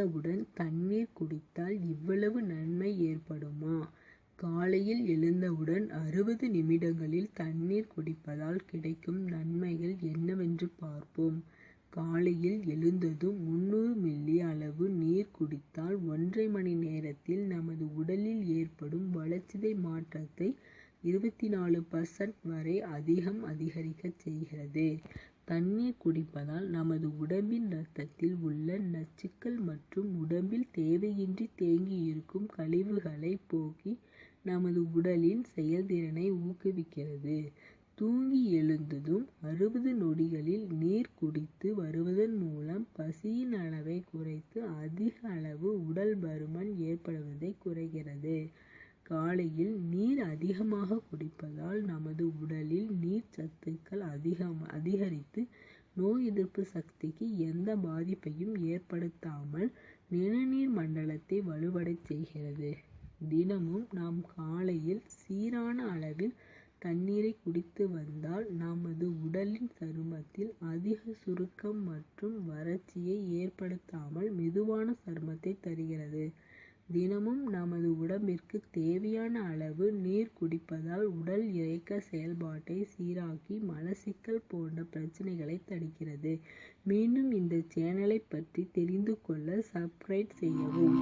எழுந்தவுடன் தண்ணீர் குடித்தால் இவ்வளவு நன்மை ஏற்படுமா? காலையில் எழுந்தவுடன் அறுபது நிமிடங்களில் தண்ணீர் குடிப்பதால் கிடைக்கும் நன்மைகள் என்னவென்று பார்ப்போம். காலையில் எழுந்ததும் முந்நூறு மில்லி அளவு நீர் குடித்தால் ஒன்றை மணி நேரத்தில் நமது உடலில் ஏற்படும் வளர்ச்சிதை மாற்றத்தை இருபத்தி நாலு பர்சன்ட் வரை அதிகம் அதிகரிக்கச் செய்கிறது. தண்ணீர் குடிப்பதால் நமது உடம்பின் ரத்தத்தில் உள்ள நச்சுக்கள் மற்றும் உடம்பில் தேவையின்றி தேங்கியிருக்கும் கழிவுகளை போக்கி நமது உடலின் செயல்திறனை ஊக்குவிக்கிறது. தூங்கி எழுந்ததும் அறுபது நொடிகளில் நீர் குடித்து வருவதன் மூலம் பசியின் அளவை குறைத்து அதிக அளவு உடல் பருமன் ஏற்படுவதை குறைகிறது காலையில் நீர் அதிகமாக குடிப்பதால் நமது உடலில் நீர் சத்துக்கள் அதிகம் அதிகரித்து நோய் எதிர்ப்பு சக்திக்கு எந்த பாதிப்பையும் ஏற்படுத்தாமல் நிணநீர் மண்டலத்தை வலுவடை செய்கிறது. தினமும் நாம் காலையில் சீரான அளவில் தண்ணீரை குடித்து வந்தால் நமது உடலின் சருமத்தில் அதிக சுருக்கம் மற்றும் வறட்சியை ஏற்படுத்தாமல் மெதுவான சருமத்தை தருகிறது. தினமும் நமது உடம்பிற்கு தேவையான அளவு நீர் குடிப்பதால் உடல் இயக்க செயல்பாட்டை சீராக்கி மலச்சிக்கல் போன்ற பிரச்சனைகளை தடுக்கிறது. மீண்டும் இந்த சேனலை பற்றி தெரிந்து கொள்ள சப்ஸ்கிரைப் செய்யவும்.